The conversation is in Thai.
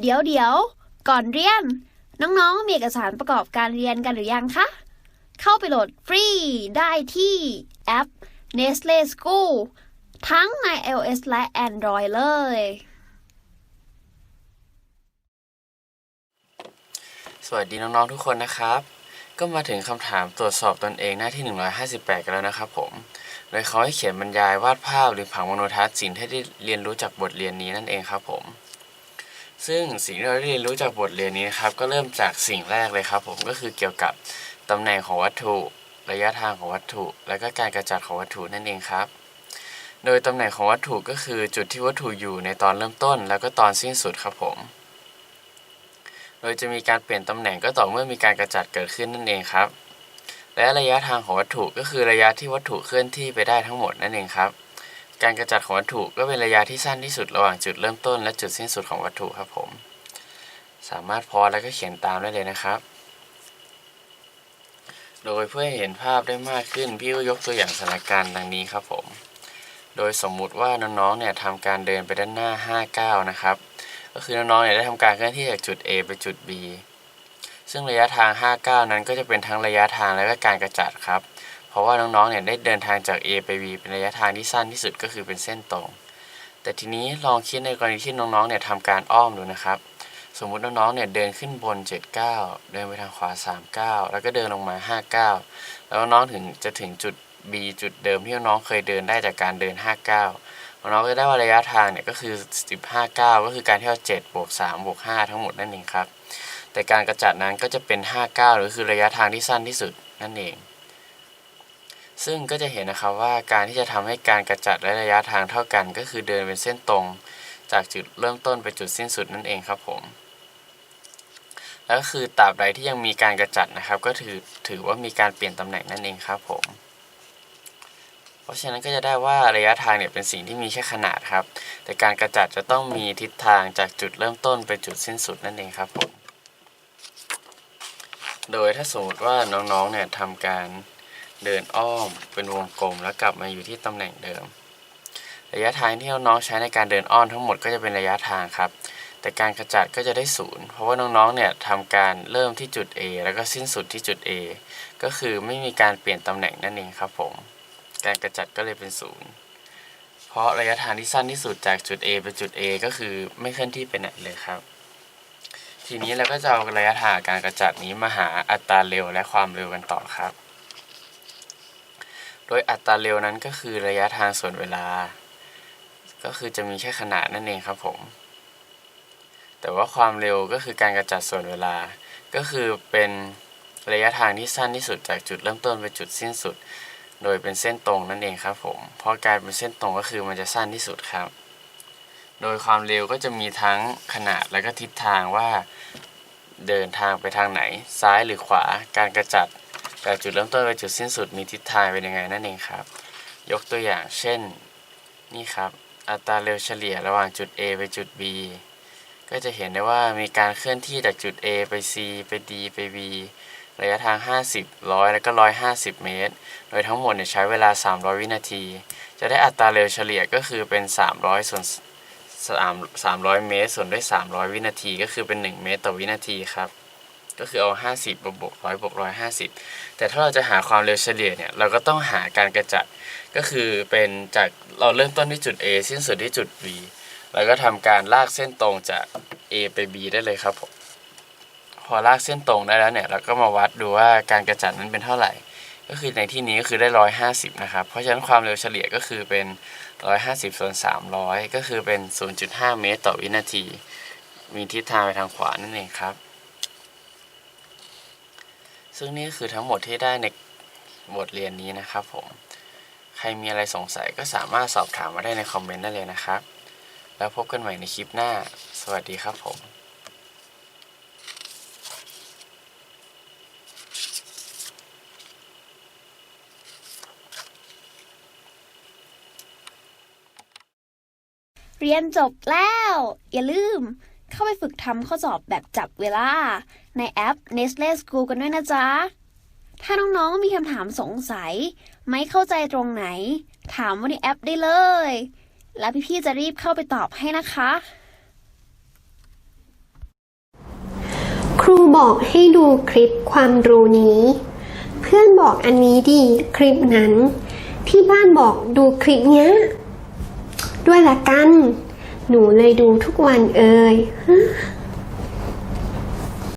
เดี๋ยวเดี๋ยว ก่อนเรียน น้องๆ มีเอกสารประกอบการเรียนกันหรือยังคะ เข้าไปโหลดฟรีได้ที่แอป Nestle School ทั้งใน iOS และ Android เลย สวัสดีน้อง ๆ ทุกคนนะครับ ก็มาถึงคำถามตรวจสอบตนเองหน้าที่ 158 กันแล้วนะครับผม โดยเขาให้เขียนบรรยายวาดภาพหรือผังมโนทัศน์สิ่งที่ได้เรียนรู้จากบทเรียนนี้นั่นเองครับผม ซึ่งสิ่งที่เราได้เรียนรู้จากบทเรียนนี้นะครับก็เริ่มจากสิ่งแรกเลยครับ ผมก็คือเกี่ยวกับตำแหน่งของวัตถุระยะทางของวัตถุ และก็การกระจัดของวัตถุนั่นเองครับ โดยตำแหน่งของวัตถุก็คือจุดที่วัตถุอยู่ในตอนเริ่มต้น แล้วก็ตอนสิ้นสุดครับผม โดยจะมีการเปลี่ยนตำแหน่งก็ต่อเมื่อมีการกระจัดเกิดขึ้นนั่นเองครับ และระยะทางของวัตถุก็คือระยะที่วัตถุเคลื่อนที่ไปได้ทั้งหมดนั่นเองครับ การกระจัดของวัตถุก็เป็นระยะที่สั้นที่สุดระหว่างจุดเริ่มต้น และจุดสิ้นสุดของวัตถุครับผม สามารถพอแล้วก็เขียนตามได้เลยนะครับ โดยเพื่อให้เห็นภาพได้มากขึ้น พี่ก็ยกตัวอย่างสถานการณ์ดังนี้ครับผม โดยสมมุติว่าน้องๆเนี่ยทำการเดินไปด้านหน้า 59 นะครับ ก็คือน้องๆเนี่ยได้ทำการเคลื่อนที่จากจุด A ไปจุด B ซึ่งระยะทาง 59 นั้นก็จะเป็นทั้งระยะทางและก็การกระจัดครับ เพราะว่าน้องๆเนี่ยได้เดินทางจาก A ไป B เป็นระยะทางที่สั้นที่สุดก็คือเป็นเส้นตรง แต่ทีนี้ลองคิดในกรณีที่น้องๆเนี่ยทำการอ้อมดูนะครับ สมมุติน้องๆเนี่ยเดินขึ้นบน 79 เดินไปทางขวา 39 แล้วก็เดินลงมา 59 แล้วน้องถึงจะถึงจุด B จุดเดิมที่น้องเคยเดินได้จากการเดิน 59น้องก็ได้ว่าระยะทางเนี่ยก็คือ 15 9 ก็คือการที่เรา7บวก3บวก5ทั้งหมดนั่นเองครับ แต่การกระจัดนั้นก็จะเป็น 59 หรือคือระยะทางที่สั้นที่สุดนั่นเอง ซึ่งก็จะเห็นนะครับว่าการที่จะทำให้การกระจัดและระยะทางเท่ากัน ก็คือเดินเป็นเส้นตรง จากจุดเริ่มต้นไปจุดสิ้นสุดนั่นเองครับผมแล้วก็คือตราบใดที่ยังมีการกระจัดนะครับ ก็ถือถือว่ามีการเปลี่ยนตำแหน่งนั่นเองครับผม เพราะฉะนั้นก็จะได้ว่าระยะทางเนี่ยเป็นสิ่งที่มีแค่ขนาดครับ แต่การกระจัดจะต้องมีทิศทางจากจุดเริ่มต้นไปจุดสิ้นสุดนั่นเองครับผม โดยถ้าสมมติว่าน้องๆเนี่ยทำการ เดินอ้อมเป็นวงกลมแล้วกลับมาอยู่ที่ตำแหน่งเดิม ระยะทางที่น้องๆใช้ในการเดินอ้อมทั้งหมดก็จะเป็นระยะทางครับ แต่การกระจัดก็จะได้ศูนย์เพราะว่าน้องๆเนี่ยทำการเริ่มที่จุด A แล้วก็สิ้นสุดที่จุด A ก็คือไม่มีการเปลี่ยนตำแหน่งนั่นเองครับผม การกระจัดก็เลยเป็นศูนย์เพราะระยะทางที่สั้นที่สุดจากจุด A ไปจุด A ก็คือไม่เคลื่อนที่ไปไหนเลยครับ ทีนี้เราก็จะเอาระยะทางการกระจัดนี้มาหาอัตราเร็วและความเร็วกันต่อครับ โดยอัตราเร็วนั้นก็คือระยะทางส่วนเวลา ก็คือจะมีแค่ขนาดนั่นเองครับผม แต่ว่าความเร็วก็คือการกระจัดส่วนเวลา ก็คือเป็นระยะทางที่สั้นที่สุดจากจุดเริ่มต้นไปจุดสิ้นสุด โดยเป็นเส้นตรงนั่นเองครับผมเพราะการเป็นเส้นตรงก็คือมันจะสั้นที่สุดครับ โดยความเร็วก็จะมีทั้งขนาดและก็ทิศทางว่า เดินทางไปทางไหน ซ้ายหรือขวา การกระจัด จากจุดเริ่มต้นไปจุดสิ้นสุดมีทิศทางเป็นยังไงนั่นเองครับ ยกตัวอย่างเช่นนี่ครับ อัตราเร็วเฉลี่ยระหว่างจุด A ไปจุด B ก็จะเห็นได้ว่ามีการเคลื่อนที่จากจุด A ไป C ไป D ไป B ระยะทาง 50 100 แล้วก็ 150 เมตร โดยทั้งหมดเนี่ยใช้เวลา 300 วินาที จะได้อัตราเร็วเฉลี่ยก็คือเป็น 300 ส่วน 3 300 เมตร ส่วนด้วย 300 วินาที ก็คือเป็น 1 เมตรต่อวินาทีครับ ก็คือเอา 50 บวกบวก100บวก150แต่ถ้าเราจะหาความเร็วเฉลี่ยเนี่ย เราก็ต้องหาการกระจัด ก็คือเป็นจากเราเริ่มต้นที่จุด A สิ้นสุดที่จุด B แล้วก็ทำการลากเส้นตรงจาก A ไป B ได้เลยครับผมพอลากเส้นตรงได้แล้วเนี่ย เราก็มาวัดดูว่าการกระจัดนั้นเป็นเท่าไหร่ ก็คือในที่นี้ก็คือได้150นะครับ เพราะฉะนั้นความเร็วเฉลี่ยก็คือเป็น150ส่วน300ก็คือเป็น0.5เมตรต่อวินาที มีทิศทางไปทางขวานั่นเองครับ ซึ่งนี่คือทั้งหมดที่ได้ในบทเรียนนี้นะครับผม ใครมีอะไรสงสัยก็สามารถสอบถามมาได้ในคอมเมนต์ได้เลยนะครับ แล้วพบกันใหม่ในคลิปหน้า สวัสดีครับผมเรียนจบแล้ว อย่าลืมเข้าไปฝึกทำข้อสอบแบบจับเวลา ในแอป Nestle School กันด้วยนะจ๊ะ ถ้าน้องๆมีคำถามสงสัย ไม่เข้าใจตรงไหน ถามว่าในแอปได้เลย แล้วพี่ๆจะรีบเข้าไปตอบให้นะคะ ครับอกให้ดูคลิปความรู้นี้ เพื่อนบอกอันนี้ดีคลิปนั้น ที่บ้านบอกดูคลิปเนี้ย ด้วยละกัน หนูเลยดูทุกวันเอ่ย